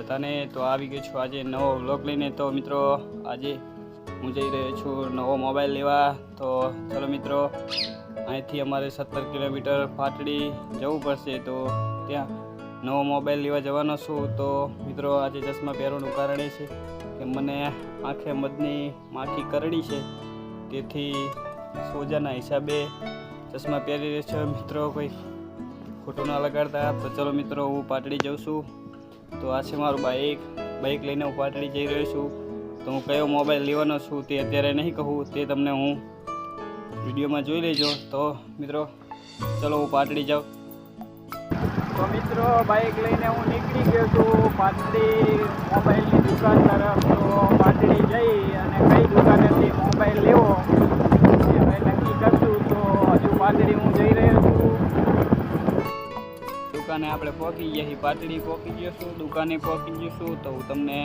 બધાને. તો આવી ગયો છું આજે નવો વ્લોગ લઈને. તો મિત્રો, આજે હું જઈ રહ્યો છું નવો મોબાઈલ લેવા. તો ચલો મિત્રો, અહીંથી અમારે સત્તર કિલોમીટર પાટડી જવું પડશે. તો ત્યાં નવો મોબાઈલ લેવા જવાનો છું. તો મિત્રો, આજે ચશ્મા પહેરવાનું કારણ એ છે કે મને આંખે મધની માખી કરડી છે. તેથી સોજાના હિસાબે ચશ્મા પહેરી રહ્યો છું. મિત્રો, કોઈ ખોટું ના લગાડતા. તો ચલો મિત્રો, હું પાટડી જાઉં છું. તો આ છે મારું બાઇક બાઇક લઈને હું પાટડી જઈ રહ્યો છું. તો હું કયો મોબાઈલ લેવાનો છું તે અત્યારે નહીં કહું. તે તમને હું વિડીયોમાં જોઈ લેજો. તો મિત્રો, ચલો હું પાટડી જાઉં. તો મિત્રો બાઇક લઈને હું નીકળી ગયો છું પાટડી મોબાઈલની દુકાન તરફ. તો પાટડી જઈ અને કઈ દુકાનેથી મોબાઈલ લેવો એ નક્કી કરશું તો હજુ પાટડી હું જઈ રહ્યો છું. દુકાને આપણે પહોંચી ગયા છીએ, પાટડી પહોંચી ગયો છું, દુકાને પહોંચી ગયો તો હું તમને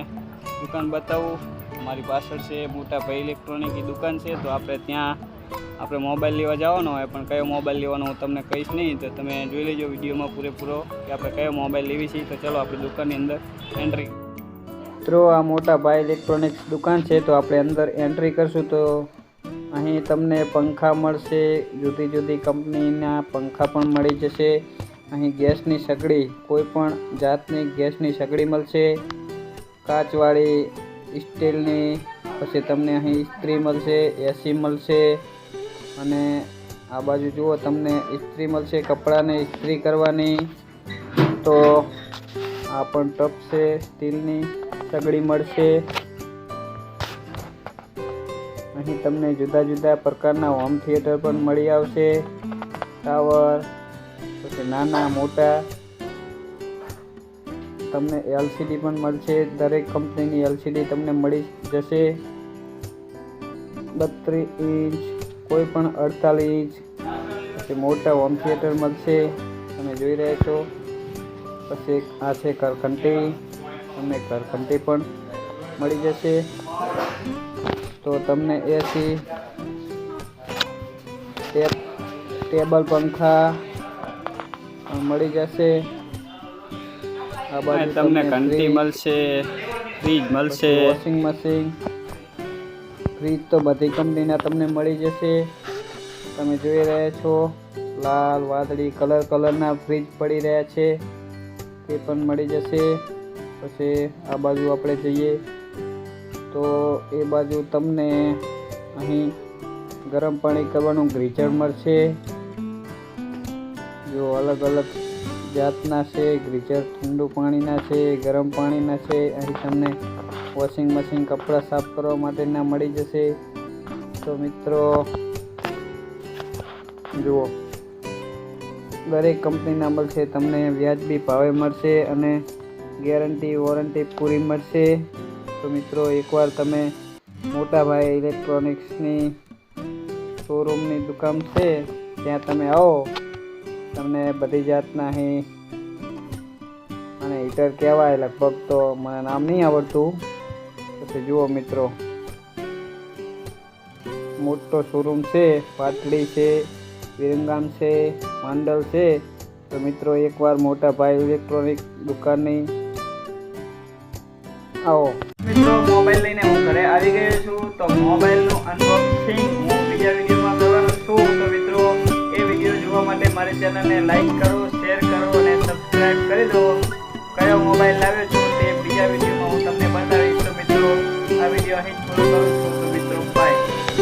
દુકાન બતાવું. મારી પાછળ છે મોટા ભાઈ ઇલેક્ટ્રોનિકની દુકાન છે, તો આપણે ત્યાં આપણે મોબાઈલ લેવા જવાનો હોય, પણ કયો મોબાઈલ લેવાનો હું તમને કહીશ નહીં, તો તમે જોઈ લેજો વિડીયોમાં પૂરેપૂરો કે આપણે કયો મોબાઈલ લેવી છે. તો ચલો આપણે દુકાનની અંદર એન્ટ્રી મિત્રો, આ મોટા ભાઈ ઇલેક્ટ્રોનિક્સ દુકાન છે, તો આપણે અંદર એન્ટ્રી કરશું, તો અહીં તમને પંખા મળશે જુદી જુદી કંપનીના પંખા પણ મળી જશે. અહીં ગેસની સગડી, કોઈ પણ જાતની ગેસની સગડી મળશે. કાચવાળી સ્ટીલની પછી તમને અહીં ઇસ્ત્રી મળશે, એસી મળશે. અને આ બાજુ જુઓ, તમને ઇસ્ત્રી મળશે, કપડાને ઇસ્ત્રી કરવાની. તો આ પણ ટપ છે, સ્ટીલની સગડી મળશે. અહીં તમને જુદા જુદા પ્રકારના હોમ થિયેટર પણ મળી આવશે. ટાવર પછી નાના, મોટા, તમને એલસીડી પણ મળશે, દરેક કંપનીની એલસીડી તમને મળી જશે. બત્રીસ ઇંચ કોઈ પણ અડતાલીસ ઇંચ પછી મોટા હોમ થિયેટર મળશે, તમે જોઈ રહ્યા છો. પછી આ છે કરકંટી તમને કરકંટી પણ મળી જશે. તો તમને એસી ટેબલ પંખા મળી જશે. આ બાજુ તમને ઘંટી મળશે ફ્રીજ મળશે. વોશિંગ મશીન ફ્રીજ તો બધી કંપનીના તમને મળી જશે. તમે જોઈ રહ્યા છો લાલ વાદળી કલર કલરના ફ્રીજ પડી રહ્યા છે. તે પણ મળી જશે. પછી આ બાજુ આપણે જઈએ. તો એ બાજુ તમને અહીં ગરમ પાણી કરવાનું ગ્રીઝર મળશે જો અલગ અલગ જાતના છે, ગ્રીઝર ઠંડુ પાણીના છે, ગરમ પાણીના છે, અહીં તમને વોશિંગ મશીન કપડાં સાફ કરવા માટેના મળી જશે. તો મિત્રો, જુઓ. દરેક કંપનીના મળશે તમને વ્યાજબી ભાવે મળશે અને ગેરંટી, વોરંટી પૂરી મળશે. તો મિત્રો, એકવાર તમે મોટાભાઈ ઇલેક્ટ્રોનિક્સની શોરૂમની દુકાન છે, ત્યાં તમે આવો. તમને બધી જાતના અહીં અને હીટર કહેવાય લગભગ તો મને નામ નહીં આવડતું. પછી જુઓ મિત્રો. મોટો શોરૂમ છે, પાટલી છે, વિરંગામ છે, માંડલ છે. તો મિત્રો એકવાર મોટા ભાઈ ઇલેક્ટ્રોનિક દુકાનની આવો. મિત્રો, મોબાઈલ લઈને હું ઘરે આવી ગયો છું. તો મોબાઈલનું અનબોક્સિંગ ચેનલને લાઈક કરો શેર કરો અને સબસ્ક્રાઈબ કરી દો. કયો મોબાઈલ લાવ્યો છું?